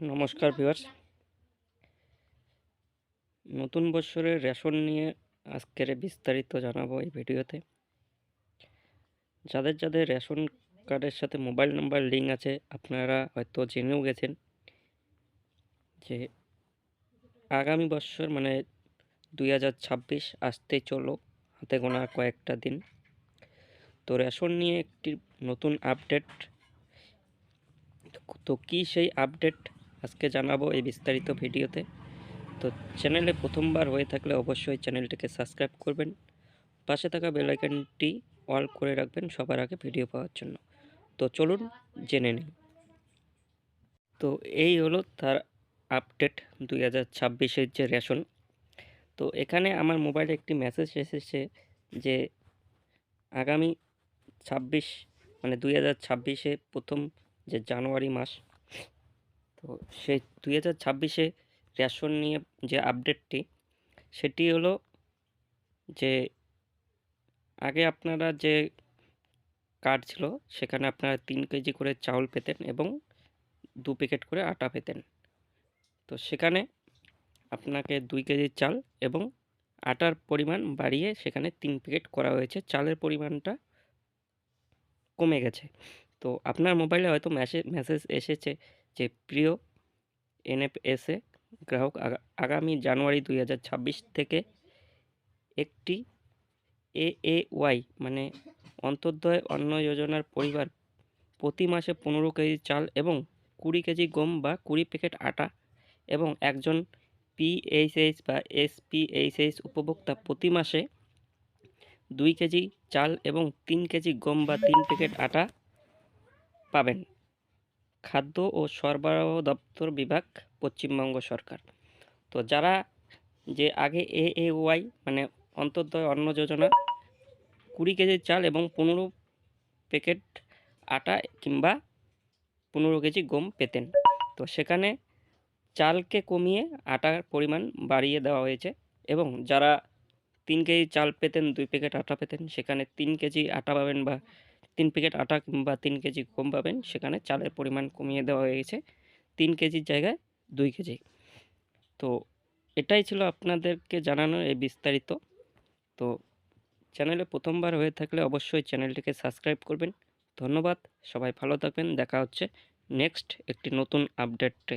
নমস্কার ভিউয়ার্স নতুন বছরের রেশন নিয়ে আজকের বিস্তারিত জানাব এই ভিডিওতে। যাদের যাদের রেশন কার্ডের সাথে মোবাইল নাম্বার লিঙ্ক আছে, আপনারা হয়তো জেনেও গেছেন যে আগামী বছর মানে দুই হাজার ছাব্বিশ আসতে চলো, হাতে গোনা কয়েকটা দিন। তো রেশন নিয়ে একটি নতুন আপডেট তো কী সেই আপডেট আজকে জানাব এই বিস্তারিত ভিডিওতে। তো চ্যানেলে প্রথমবার হয়ে থাকলে অবশ্যই চ্যানেলটিকে সাবস্ক্রাইব করবেন। পাশে থাকা বেল আইকনটি অল করে রাখবেন সবার আগে ভিডিও পাওয়ার জন্য। তো চলুন জেনে নিই। তো এই হলো তার আপডেট দুই হাজার ছাব্বিশের যে রেশন। তো এখানে আমার মোবাইলে একটি মেসেজ এসেছে যে আগামী ছাব্বিশ মানে দুই হাজার ছাব্বিশে প্রথম যে জানুয়ারি মাস তো সে দুই হাজার ছাব্বিশে রেশন নিয়ে যে আপডেটটি সেটি হলো যে আগে আপনারা যে কার্ড ছিল, সেখানে আপনারা তিন কেজি করে চাউল পেতেন এবং দু প্যাকেট করে আটা পেতেন। তো সেখানে আপনাকে দুই কেজি চাল এবং আটার পরিমাণ বাড়িয়ে সেখানে তিন প্যাকেট করা হয়েছে। চালের পরিমাণটা কমে গেছে। তো আপনার মোবাইলে হয়তো মেসেজ মেসেজ এসেছে যে প্রিয় এনএফএসএ গ্রাহক আগা- আগামী জানুয়ারি দুই হাজার ছাব্বিশ থেকে একটি এ এ ওয়াই মানে অন্তর্দয় অন্ন যোজনার পরিবার প্রতি মাসে পনেরো কেজি চাল এবং কুড়ি কেজি গম বা কুড়ি প্যাকেট আটা এবং একজন পিএইচএইচ বা এসপিএইচএইচ উপভোক্তা প্রতি মাসে দুই কেজি চাল এবং তিন কেজি গম বা তিন প্যাকেট আটা পাবেন। খাদ্য ও সরবরাহ দপ্তর বিভাগ, পশ্চিমবঙ্গ সরকার। তো যারা যে আগে এ এ ওয়াই মানে অন্তর্দয় অন্ন যোজনা, কুড়ি কেজি চাল এবং পনেরো প্যাকেট আটা কিংবা পনেরো কেজি গম পেতেন। তো সেখানে চালকে কমিয়ে আটার পরিমাণ বাড়িয়ে দেওয়া হয়েছে এবং যারা তিন কেজি চাল পেতেন, দুই প্যাকেট আটা পেতেন, সেখানে তিন কেজি আটা পাবেন বা তিন প্যাকেট আটা কিংবা তিন কেজি গম পাবেন। সেখানে চালের পরিমাণ কমিয়ে দেওয়া হয়েছে। তিন কেজির জায়গায় দুই কেজি। তো এটাই ছিল আপনাদেরকে জানানোর এই বিস্তারিত। তো চ্যানেলে প্রথমবার হয়ে থাকলে অবশ্যই চ্যানেলটিকে সাবস্ক্রাইব করবেন। ধন্যবাদ। সবাই ভালো থাকবেন। দেখা হচ্ছে নেক্সট একটি নতুন আপডেটে